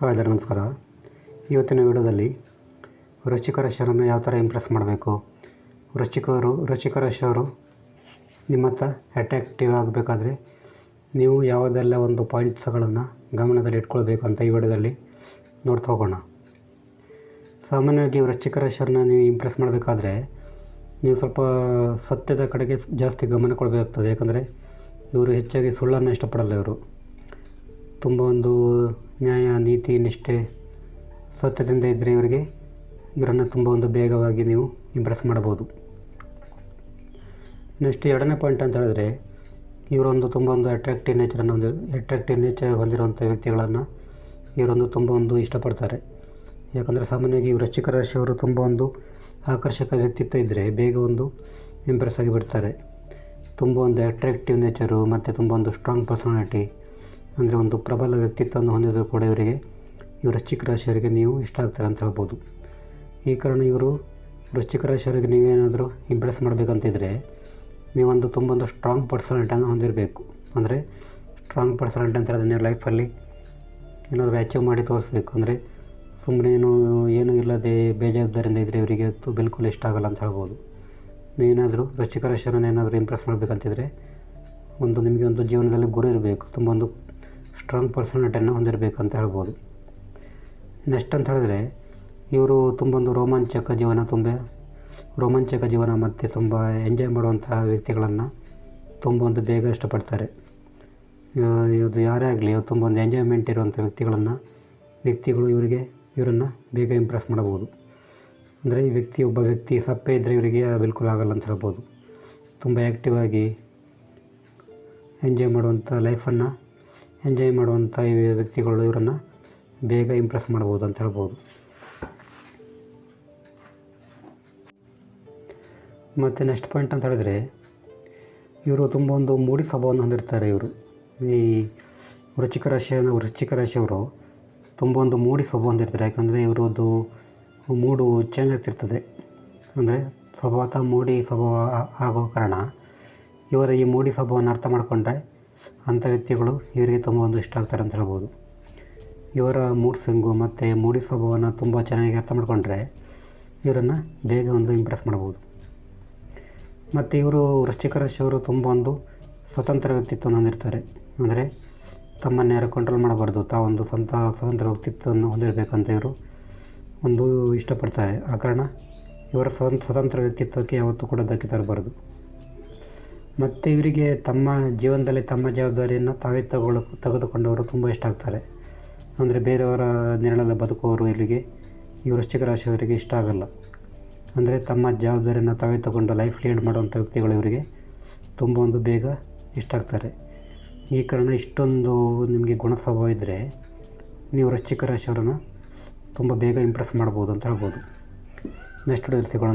Hi ನಮಸ್ಕಾರ. ಇವತ್ತಿನ ವಿಡಿಯೋದಲ್ಲಿ ವೃಶ್ಚಿಕ ರಾಶಿಯವರನ್ನು ಯಾವ ಥರ ಇಂಪ್ರೆಸ್ ಮಾಡಬೇಕು? ವೃಶ್ಚಿಕರು ವೃಶ್ಚಿಕ ರಾಶಿಯವರು ನಿಮ್ಮ ಹತ್ರ ಅಟ್ರಾಕ್ಟಿವ್ ಆಗಬೇಕಾದ್ರೆ ನೀವು ಯಾವುದೆಲ್ಲ ಒಂದು ಪಾಯಿಂಟ್ಸ್ಗಳನ್ನು ಗಮನದಲ್ಲಿ ಇಟ್ಕೊಳ್ಬೇಕು ಅಂತ ಈ ವಿಡಿಯೋದಲ್ಲಿ ನೋಡ್ತಾ ಹೋಗೋಣ. ಸಾಮಾನ್ಯವಾಗಿ ವೃಶ್ಚಿಕ ರಾಶಿಯವ್ರನ್ನ ನೀವು ಇಂಪ್ರೆಸ್ ಮಾಡಬೇಕಾದ್ರೆ ನೀವು ಸ್ವಲ್ಪ ಸತ್ಯದ ಕಡೆಗೆ ಜಾಸ್ತಿ ಗಮನ ಕೊಡಬೇಕಾಗ್ತದೆ. ಯಾಕಂದರೆ ಇವರು ಹೆಚ್ಚಾಗಿ ಸುಳ್ಳನ್ನು ಇಷ್ಟಪಡಲ್ಲ ಇವರು. ತುಂಬ ಒಂದು ನ್ಯಾಯ, ನೀತಿ, ನಿಷ್ಠೆ, ಸತ್ಯದಿಂದ ಇದ್ದರೆ ಇವರಿಗೆ ಇವರನ್ನು ತುಂಬ ಒಂದು ಬೇಗವಾಗಿ ನೀವು ಇಂಪ್ರೆಸ್ ಮಾಡ್ಬೋದು ನೆಕ್ಸ್ಟ್ ಎರಡನೇ ಪಾಯಿಂಟ್ ಅಂತ ಹೇಳಿದ್ರೆ ಇವರೊಂದು ತುಂಬ ಒಂದು ಅಟ್ರಾಕ್ಟಿವ್ ನೇಚರನ್ನು ಹೊಂದಿ ಅಟ್ರಾಕ್ಟಿವ್ ನೇಚರ್ ಹೊಂದಿರುವಂಥ ವ್ಯಕ್ತಿಗಳನ್ನು ಇವರೊಂದು ತುಂಬ ಒಂದು ಇಷ್ಟಪಡ್ತಾರೆ. ಯಾಕಂದರೆ ಸಾಮಾನ್ಯವಾಗಿ ವೃಶ್ಚಿಕ ರಾಶಿಯವರು ತುಂಬ ಒಂದು ಆಕರ್ಷಕ ವ್ಯಕ್ತಿತ್ವ ಇದ್ದರೆ ಬೇಗ ಒಂದು ಇಂಪ್ರೆಸ್ ಆಗಿಬಿಡ್ತಾರೆ ತುಂಬ ಒಂದು ಅಟ್ರಾಕ್ಟಿವ್ ನೇಚರು ಮತ್ತು ತುಂಬ ಒಂದು ಸ್ಟ್ರಾಂಗ್ ಪರ್ಸನಾಲಿಟಿ ಅಂದರೆ ಒಂದು ಪ್ರಬಲ ವ್ಯಕ್ತಿತ್ವವನ್ನು ಹೊಂದಿದ್ರು ಕೂಡ ಇವರಿಗೆ ಈ ವೃಶ್ಚಿಕ ರಾಶಿಯವರಿಗೆ ನೀವು ಇಷ್ಟ ಆಗ್ತಾರೆ ಅಂತ ಹೇಳ್ಬೋದು. ಈ ಕಾರಣ ಇವರು ವೃಶ್ಚಿಕ ರಾಶಿಯವರಿಗೆ ನೀವೇನಾದರೂ ಇಂಪ್ರೆಸ್ ಮಾಡಬೇಕಂತಿದ್ರೆ ನೀವೊಂದು ತುಂಬ ಒಂದು ಸ್ಟ್ರಾಂಗ್ ಪರ್ಸನಾಲಿಟಿಯನ್ನು ಹೊಂದಿರಬೇಕು. ಅಂದರೆ ಸ್ಟ್ರಾಂಗ್ ಪರ್ಸನಾಲಿಟಿ ಅಂತ ನೀವು ಲೈಫಲ್ಲಿ ಏನಾದರೂ ಅಚೀವ್ ಮಾಡಿ ತೋರಿಸ್ಬೇಕು. ಅಂದರೆ ಸುಮ್ಮನೆ ಏನು, ಏನೂ ಇಲ್ಲದೆ ಬೇಜವಾಬ್ದಾರಿಯಿಂದ ಇದ್ದರೆ ಇವರಿಗೆ ಬಿಲ್ಕುಲ್ ಇಷ್ಟ ಆಗಲ್ಲ ಅಂತ ಹೇಳ್ಬೋದು. ನೀವೇನಾದರೂ ವೃಶ್ಚಿಕ ರಾಶಿಯನ್ನು ಏನಾದರೂ ಇಂಪ್ರೆಸ್ ಮಾಡಬೇಕಂತಿದ್ರೆ ಒಂದು ನಿಮಗೆ ಒಂದು ಜೀವನದಲ್ಲಿ ಗುರಿ ಇರಬೇಕು. ತುಂಬ ಒಂದು ಸ್ಟ್ರಾಂಗ್ ಪರ್ಸನಾಲಿಟಿಯನ್ನು ಹೊಂದಿರಬೇಕು ಅಂತ ಹೇಳ್ಬೋದು. ನೆಕ್ಸ್ಟ್ ಅಂತ ಹೇಳಿದ್ರೆ, ಇವರು ತುಂಬ ಒಂದು ರೋಮಾಂಚಕ ಜೀವನ ತುಂಬ, ರೋಮಾಂಚಕ ಜೀವನ ಮತ್ತು ತುಂಬ ಎಂಜಾಯ್ ಮಾಡುವಂತಹ ವ್ಯಕ್ತಿಗಳನ್ನು ತುಂಬ ಒಂದು ಬೇಗ ಇಷ್ಟಪಡ್ತಾರೆ. ಇದು ಯಾರೇ ಆಗಲಿ ತುಂಬ ಒಂದು ಎಂಜಾಯ್ಮೆಂಟ್ ಇರುವಂಥ ವ್ಯಕ್ತಿಗಳನ್ನು, ವ್ಯಕ್ತಿಗಳು ಇವರಿಗೆ, ಇವರನ್ನು ಬೇಗ ಇಂಪ್ರೆಸ್ ಮಾಡಬಹುದು. ಅಂದರೆ ಈ ವ್ಯಕ್ತಿ ಒಬ್ಬ ವ್ಯಕ್ತಿ ಸಪ್ಪೆ ಇದ್ದರೆ ಇವರಿಗೆ ಬಿಲ್ಕುಲ್ ಆಗಲ್ಲ ಅಂತ ಹೇಳ್ಬೋದು. ತುಂಬ ಆ್ಯಕ್ಟಿವ್ ಆಗಿ ಎಂಜಾಯ್ ಮಾಡುವಂಥ ಲೈಫನ್ನು ಎಂಜಾಯ್ ಮಾಡುವಂಥ ವ್ಯಕ್ತಿಗಳು ಇವರನ್ನು ಬೇಗ ಇಂಪ್ರೆಸ್ ಮಾಡ್ಬೋದು ಅಂತ ಹೇಳ್ಬೋದು. ಮತ್ತು ನೆಕ್ಸ್ಟ್ ಪಾಯಿಂಟ್ ಅಂತ ಹೇಳಿದ್ರೆ, ಇವರು ತುಂಬ ಒಂದು ಮೂಡಿ ಸ್ವಭಾವವನ್ನು ಹೊಂದಿರ್ತಾರೆ ಇವರು. ಈ ವೃಶ್ಚಿಕ ರಾಶಿಯನ್ನು ವೃಶ್ಚಿಕ ರಾಶಿಯವರು ತುಂಬ ಒಂದು ಮೂಡಿ ಸ್ವಭಾವ ಹೊಂದಿರ್ತಾರೆ. ಯಾಕಂದರೆ ಇವರದ್ದು ಮೂಡು ಚೇಂಜ್ ಆಗ್ತಿರ್ತದೆ. ಅಂದರೆ ಸ್ವಭಾವತಃ ಮೂಡಿ ಸ್ವಭಾವ ಆಗೋ ಕಾರಣ ಇವರ ಈ ಮೂಡಿ ಸ್ವಭಾವವನ್ನು ಅರ್ಥ ಮಾಡಿಕೊಂಡ್ರೆ ಅಂಥ ವ್ಯಕ್ತಿಗಳು ಇವರಿಗೆ ತುಂಬ ಒಂದು ಇಷ್ಟ ಆಗ್ತಾರೆ ಅಂತ ಹೇಳ್ಬೋದು. ಇವರ ಮೂಡ್ ಸ್ವಿಂಗು ಮತ್ತು ಮೂಡಿ ಸ್ವಭಾವನ ತುಂಬ ಚೆನ್ನಾಗಿ ಅರ್ಥ ಮಾಡಿಕೊಂಡ್ರೆ ಇವರನ್ನು ಬೇಗ ಒಂದು ಇಂಪ್ರೆಸ್ ಮಾಡ್ಬೋದು. ಮತ್ತು ಇವರು ವೃಶ್ಚಿಕ ರಾಶಿಯವರು ತುಂಬ ಒಂದು ಸ್ವತಂತ್ರ ವ್ಯಕ್ತಿತ್ವವನ್ನು ಹೊಂದಿರ್ತಾರೆ. ಅಂದರೆ ತಮ್ಮನ್ನು ಯಾರು ಕಂಟ್ರೋಲ್ ಮಾಡಬಾರ್ದು ತಾವೊಂದು ಸ್ವಂತ ಸ್ವತಂತ್ರ ವ್ಯಕ್ತಿತ್ವವನ್ನು ಹೊಂದಿರಬೇಕಂತ ಇವರು ಒಂದು ಇಷ್ಟಪಡ್ತಾರೆ. ಆ ಕಾರಣ ಇವರ ಸ್ವತಂತ್ರ ಸ್ವತಂತ್ರ ವ್ಯಕ್ತಿತ್ವಕ್ಕೆ ಯಾವತ್ತೂ ಕೂಡ ಧಕ್ಕೆ ತರಬಾರ್ದು. ಮತ್ತು ಇವರಿಗೆ ತಮ್ಮ ಜೀವನದಲ್ಲಿ ತಮ್ಮ ಜವಾಬ್ದಾರಿಯನ್ನು ತಾವೇ ತಗೊಳ್ಳೋ, ತೆಗೆದುಕೊಂಡವರು ತುಂಬ ಇಷ್ಟ ಆಗ್ತಾರೆ. ಅಂದರೆ ಬೇರೆಯವರ ನೆರಳಲ್ಲಿ ಬದುಕುವವರು ಇಲ್ಲಿಗೆ ಈ ವೃಶ್ಚಿಕ ರಾಶಿಯವರಿಗೆ ಇಷ್ಟ ಆಗಲ್ಲ. ಅಂದರೆ ತಮ್ಮ ಜವಾಬ್ದಾರಿಯನ್ನು ತಾವೇ ತಗೊಂಡು ಲೈಫ್ ಲೀಡ್ ಮಾಡುವಂಥ ವ್ಯಕ್ತಿಗಳು ಇವರಿಗೆ ತುಂಬ ಒಂದು ಬೇಗ ಇಷ್ಟ ಆಗ್ತಾರೆ. ಈ ಕಾರಣ ಇಷ್ಟೊಂದು ನಿಮಗೆ ಗುಣ ಸ್ವಭಾವ ಇದ್ದರೆ ನೀವು ವೃಶ್ಚಿಕ ರಾಶಿಯವರನ್ನು ತುಂಬ ಬೇಗ ಇಂಪ್ರೆಸ್ ಮಾಡ್ಬೋದು ಅಂತ ಹೇಳ್ಬೋದು. ನೆಕ್ಸ್ಟ್ ಸಿಗೋಣ.